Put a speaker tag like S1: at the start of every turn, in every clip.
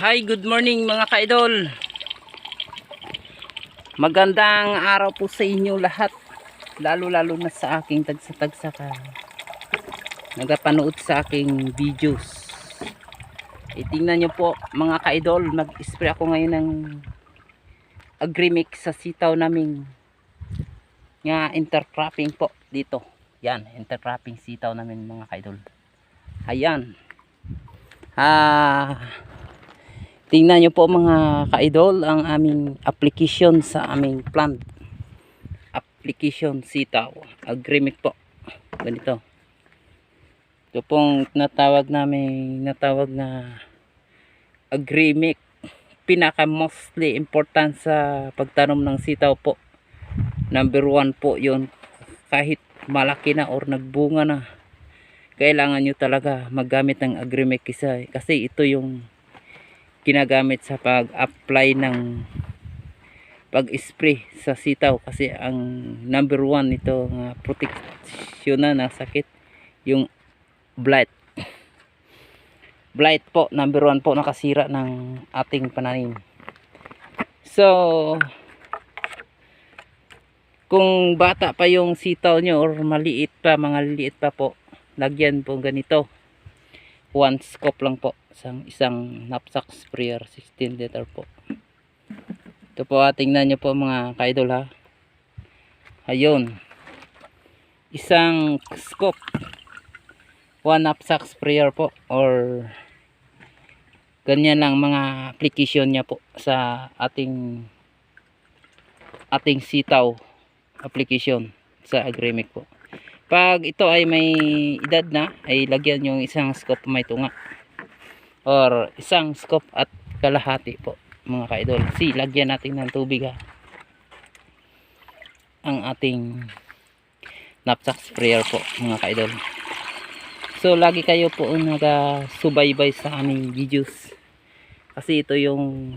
S1: Hi, good morning mga kaidol. Magandang araw po sa inyo lahat. Lalo-lalo na sa aking tagsa-tagsa ka. Nagapanood sa aking videos. Itingnan nyo po mga kaidol. Mag-spray ako ngayon ng agrimix sa sitaw naming nga intercropping po dito. Yan, intercropping sitaw namin mga kaidol. Ayan. Ah, Tingnan nyo po mga ka-idol ang aming application sa aming plant. Application sitaw. Agrimic po. Ganito. Ito pong natawag namin, natawag na agrimic. Pinaka mostly important sa pagtanom ng sitaw po. Number one po yon Kahit malaki na or nagbunga na. Kailangan nyo talaga maggamit ng agrimic isa. Kasi ito yung ginagamit sa pag-apply ng pag-spray sa sitaw kasi ang number one nito nga proteksyon na ng sakit yung blight. Blight po number one po nakasira ng ating pananim. So kung bata pa yung sitaw nyo or maliit pa mga liit pa po lagyan po ganito one scope lang po. Isang isang knapsack sprayer 16 liter po. Ito po ah, tingnan nyo po mga kaidol ha. Ayun. Isang scope. One knapsack sprayer po or ganyan lang mga application niya po sa ating ating sitaw application sa agremic po pag ito ay may edad na ay lagyan yung isang scope may tunga. Or isang scope at kalahati po mga kaidol. Si lagyan natin ng tubig ha. Ang ating knapsack sprayer po mga kaidol. So lagi kayo po nagasubaybay sa aming videos. Kasi ito yung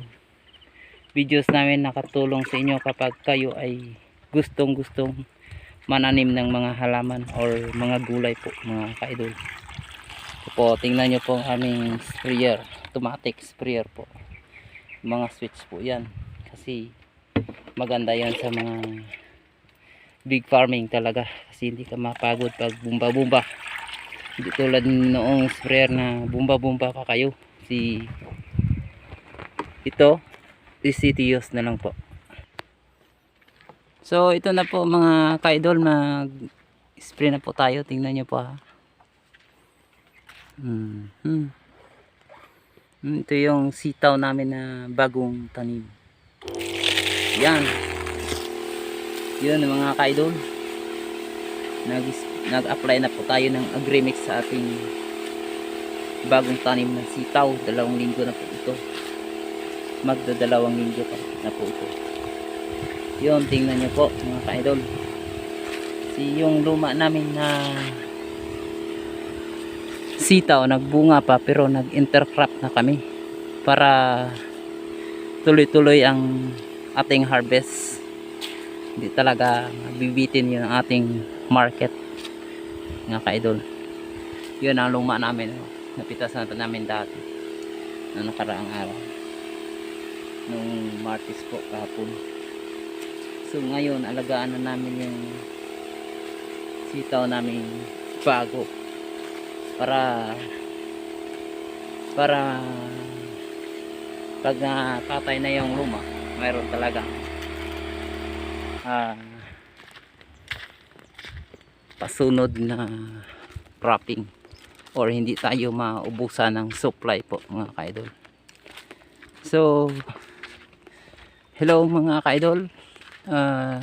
S1: videos namin nakatulong sa inyo kapag kayo ay gustong gustong mananim ng mga halaman or mga gulay po mga kaidol. Ito po tingnan nyo po ang aming sprayer automatic sprayer po. Mga switch po yan kasi maganda yan sa mga big farming talaga kasi hindi ka mapagod pag bumba bumba hindi tulad noong sprayer na bumba bumba pa kayo. Si ito DCTUs na lang po So ito na po mga kaidol mag spray na po tayo. Tingnan niyo po ha. Hmm. Hmm. Hmm, Ito yung sitaw namin na bagong tanim. Yan. Yun mga kaidol. Nag nag-apply na po tayo ng agrimix sa ating bagong tanim na sitaw. Dalawang linggo na po ito. Magdadalawang linggo pa na po ito yun tingnan nyo po mga ka-idol. Si yung luma namin na sitaw nagbunga pa pero nag intercrop na kami para tuloy tuloy ang ating harvest. Hindi talaga bibitin yung ating market mga ka-idol. Yun ang luma namin napitas na namin dati na nakaraang araw nung martis po kahapon So ngayon alagaan na namin yung sitaw namin bago para para pag nakatay na yung luma mayroon talaga. Ah, pasunod na cropping or hindi tayo maubusan ng supply po mga kaidol. So hello mga kaidol uh,